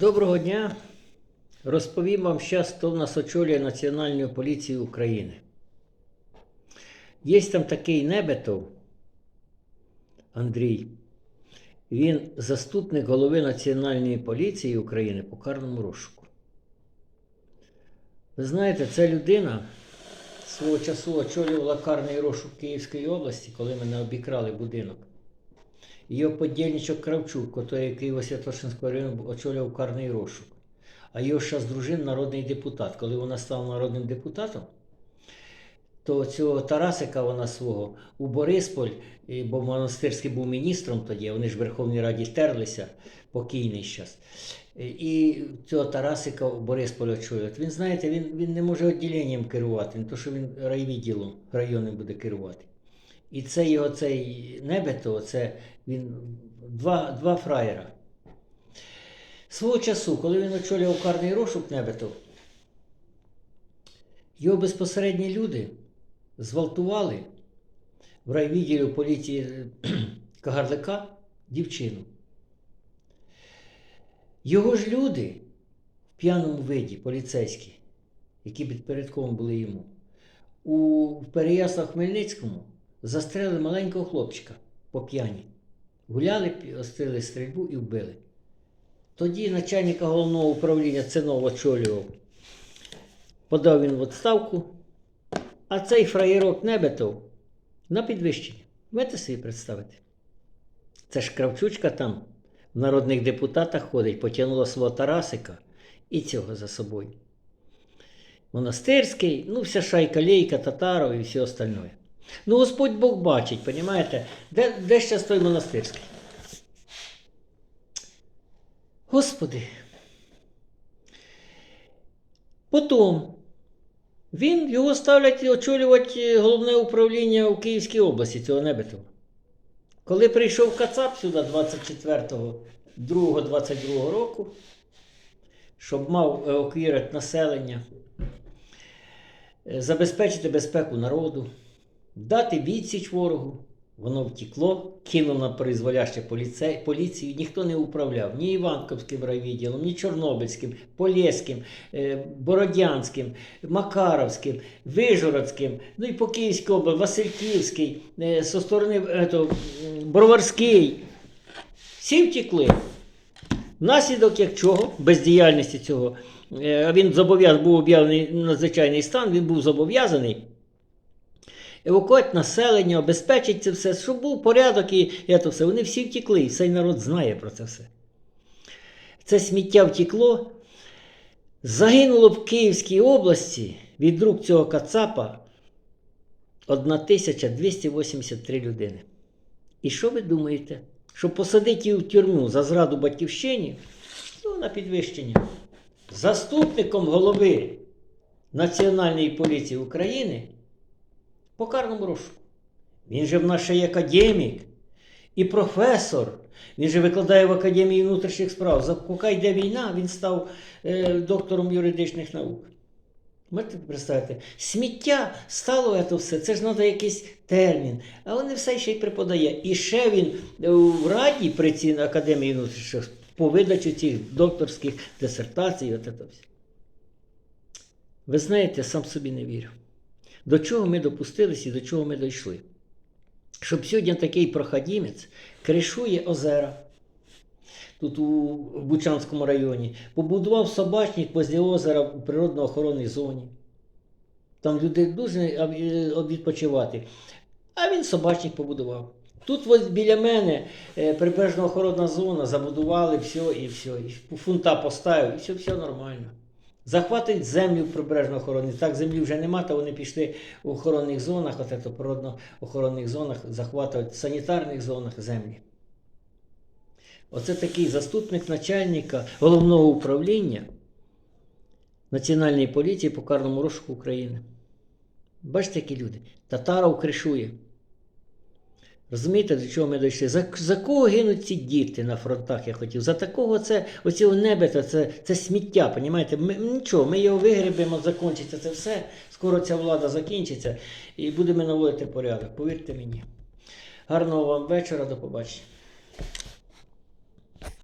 Доброго дня. Розповім вам зараз, хто в нас очолює Національну поліцію України. Є там такий Небетов Андрій. Він заступник голови Національної поліції України по карному розшуку. Ви знаєте, ця людина свого часу очолювала карний розшук Київської області, коли мене обікрали будинок. Його подільничок Кравчук, який Києво Святошинського району очолював карний розшук. А його зараз дружин народний депутат. Коли вона стала народним депутатом, то цього Тарасика вона свого у Борисполь, бо Монастирський був міністром тоді, вони ж в Верховній Раді терлися, покійний зараз. І цього Тарасика у Борисполь очолювати. Він, знаєте, він, він не може відділенням керувати, не то що він райвідділом районним буде керувати. І цей небето, це він два, два фраєра. Свого часу, коли він очолював карний розшук небетов, його безпосередні люди зґвалтували в райвідділі поліції Кагарлика дівчину. Його ж люди в п'яному виді, поліцейські, які підпорядковані були йому, у Переяслав Хмельницькому застрелили маленького хлопчика по п'яні. Гуляли, острили стрільбу і вбили. Тоді начальника головного управління Ценов очолював. Подав він в відставку, а цей фраєрок Небетов на підвищення. Можете собі представити? Це ж Кравчучка там в народних депутатах ходить, потягнула свого Тарасика і цього за собою. Монастирський, ну, вся шайка лейка, татаров і все остальное. Ну, Господь Бог бачить, розумієте? Де, де ще той монастирський? Господи. Потім він його ставлять очолювати головне управління у Київській області, цього Небетова. Коли прийшов Кацап сюди 24.02.22 року, щоб мав евакуювати населення, е, забезпечити безпеку народу, дати відсіч ворогу, воно втекло, кинув на призволяще поліцію, ніхто не управляв ні Іванковським райвідділом, ні Чорнобильським, Полєським, е, Бородянським, Макаровським, Вижгородським, ну і по Київській області, Васильківський, е, со сторони е, то, м, Броварський. Всі втекли. Внаслідок як чого? Бездіяльності цього. е, він зобов'язаний був об'явлений надзвичайний стан, він був зобов'язаний евакуати населення, обезпечити це все, щоб був порядок і, і це все. Вони всі втекли, і цей народ знає про це все. Це сміття втекло. Загинуло в Київській області від рук цього Кацапа 1283 людини. І що ви думаєте? Щоб посадити її в тюрму за зраду батьківщині, ну, на підвищення, заступником голови Національної поліції України по карному розшуку. Він же в є академік і професор. Він же викладає в Академії внутрішніх справ. За йде війна, він став е, доктором юридичних наук. Можете представити? Сміття стало це все, це ж треба якийсь термін. А він все ще й преподає. І ще він е, в Раді при цій Академії внутрішніх по видачу цих докторських дисертацій. От це все. Ви знаєте, сам собі не вірю. До чого ми допустилися і до чого ми дійшли? Щоб сьогодні такий проходімець кришує озера тут у Бучанському районі, побудував собачник возле озера у природно-охоронній зоні. Там люди дуже е, відпочивати. А він собачник побудував. Тут ось біля мене е, прибережна охоронна зона, забудували все і все. І фунта поставив, і все, все нормально. Захватують землю в прибережно охороні. Так, землі вже нема, то вони пішли в охоронних зонах, от це природно-охоронних зонах, захватують в санітарних зонах землі. Оце такий заступник начальника головного управління Національної поліції по карному розшуку України. Бачите, які люди? Татаров кришує. Розумієте, до чого ми дійшли? За, за кого гинуть ці діти на фронтах, я хотів? За такого це оцього небета, це, це сміття, понімаєте? Ми, нічого, ми його вигребемо, закінчиться це все. Скоро ця влада закінчиться і будемо наводити порядок. Повірте мені. Гарного вам вечора, до побачення.